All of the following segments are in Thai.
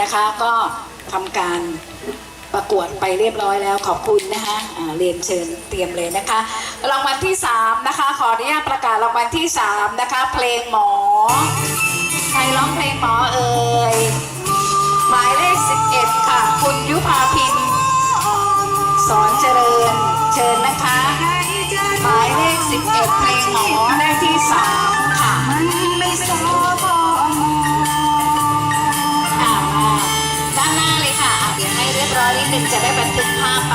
นะคะ ก็ทำการประกวดไปเรียบร้อยแล้วขอบคุณนะคะอ่าเรียนเชิญเตรียมเลยนะคะ รางวัลที่สามนะคะ ขออนุญาตประกาศรางวัลที่สามนะคะ เพลงหมอ ใครร้องเพลงหมอเอ่ยหมายเลข 11 ค่ะ คุณยุพาพินสอนเจริญเชิญนะคะหมายเลข 11 เพลงหมอได้ที่ 3 ค่ะ รียบร้อยนิดนึงจะได้บันทึกภาพไป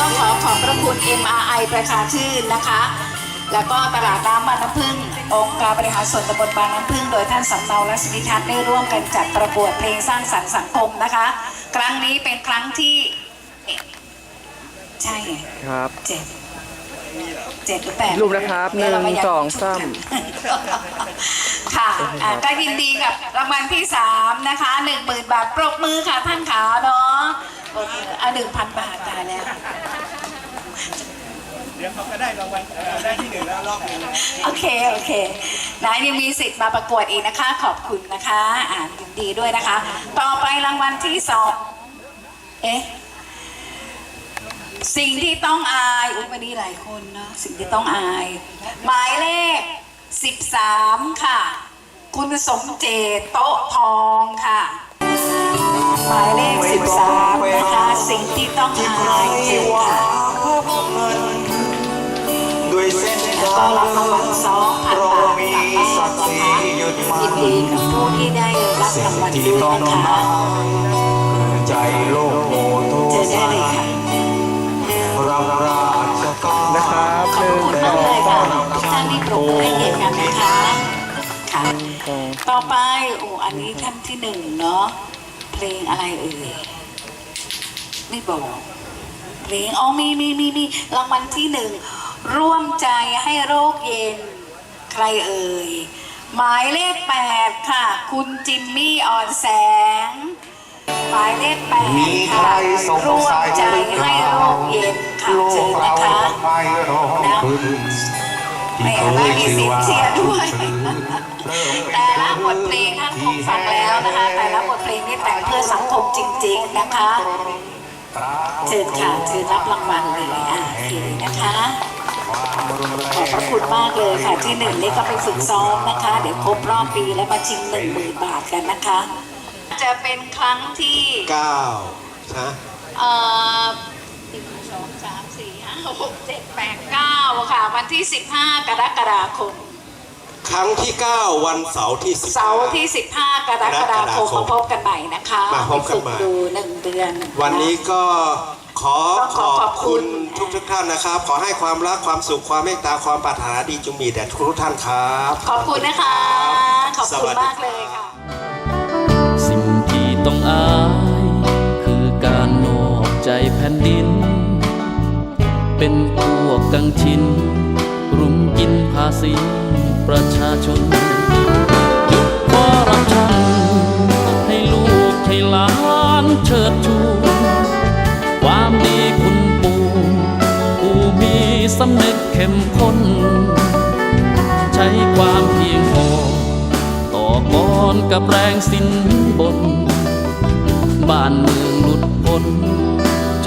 ต้องขอขอบพระคุณ MRI ประชาชื่นนะคะ แล้วก็ตลาดน้ำบางน้ำพึ่ง องค์การบริหารส่วนตำบลบางน้ำพึ่ง โดยท่านสำเนาและสิริทัศน์ได้ร่วมกันจัดประกวดเพลงสร้างสรรค์สังคมนะคะ ครั้งนี้เป็นครั้งที่ ใช่ไงครับเจ็ดเจ็ดหรือแปดรูปนะครับหนึ่งเดี๋ยวเามายัดสองชุดสามกันค่ะอะก็ยินดีกับรางวัลที่สามนะคะหนึ่งหมื่นบาทปรบมือค่ะท่านขาเนาะ ปรบมืออะหนึ่งพันบาทตายแล้ว เดี๋ยวเขาก็ได้รางวัลเอ่อได้ที่หนึ่งแล้วรอบหนึงนะโอเค โอเคนะยังมีสิทธิ์มาประกวดอีกนะคะ ขอบคุณนะคะ อ่านยินดีด้วยนะคะ ต่อไปรางวัลที่สองเอ๊ะ สิ่งที่ต้องอาย อุ้ยวันนี้หลายคนเนาะ สิ่งที่ต้องอาย หมายเลข 13 ค่ะ คุณสมเจตโต๊ะทองค่ะ หมายเลข13นะคะสิ่งที่ต้องอายเชิญค่ะด้วยเส้นทางรับรางวัลสองพันเราบาทมีกลับนศักดิ์ศรีนะคะยึดมั่ยินดีกับผู้ที่ได้รับรางวัลที่ด้วยต้องนะคะมาใจโลกโอโทเจอได้สาเลยค่ะรับราชการนะครับขอบคุณมากเลยค่ะทุกท่านที่ปรบมือให้เกียรติกันนะคะค่ะต่อไปโอ้อันนี้ท่านที่หนึ่งเนาะ เพลงอะไรเอ่ยไม่บอก เพลงอ๋อมีมีมีมีรางวัลที่หนึ่งร่วมใจให้โรคเย็น ใครเอ่ยหมายเลขแปดค่ะ คุณจิมมี่อ่อนแสง หมายเลขแปดมีใครค่ะสงร่วมสัยใจหรือเปให้ล่าโรคเย็นค่ะโลเชิญกเรานะคะ ไม่ร้องพึ่ง แหม่ได้มีเสียงเชียร์ด้วย แต่ละบทเพลงท่านคงฟังแล้วนะคะ แต่ละบทเพลงนี่แต่งเพื่อสังคมจริง ๆ นะคะเชิญค่ะเชิญรับรางวัลเลยอะโอเคนะคะขอบพระคุณมากเลยค่ะที่หนึ่งนี่ก็ไปฝึกซ้อมนะคะ เดี๋ยวครบรอบปีแล้วมาชิงหนึ่งหมื่นบาทกันนะคะ จะเป็นครั้งที่เก้านะเอ่อหนึ่งสองสามสี่ห้าหกเจ็ดแปดเก้าค่ะ วันที่สิบห้ากรกฎาคม ครั้งที่ 9 วันเสาร์ที่15เสาร์ที่ 15กรกฎาคมกรกฎาคมมาพบกันใหม่นะคะมาพบกันใหม่ไปฝึดูหนึ่งเดือนวันนี้ก็ขอต้องขขออบขอบคุคุณณทุกทุกๆท่านนะครับ ขอให้ความรักความสุขความเมตตาความปรารถนาดีจงมีแด่ทุกท่านครับ ขอบคุณนะคะ ขอบสคุวัณสดีมากเลยค่ะ สิ่งที่ต้องอาย คือการนอกใจแผ่นดิน เป็นพวกกังชินรุมกินภาษีประชาชนยุคคอร์รัปชันให้ลูกให้หลานเชิดชูความดีคุณปู่ผู้มีสำนึกเข้มข้น ใช้ความเพียงพอต่อกรกับแรงสินบน บ้านเมืองหลุดพ้น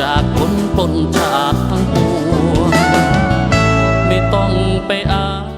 จากคนปนชาติ 悲哀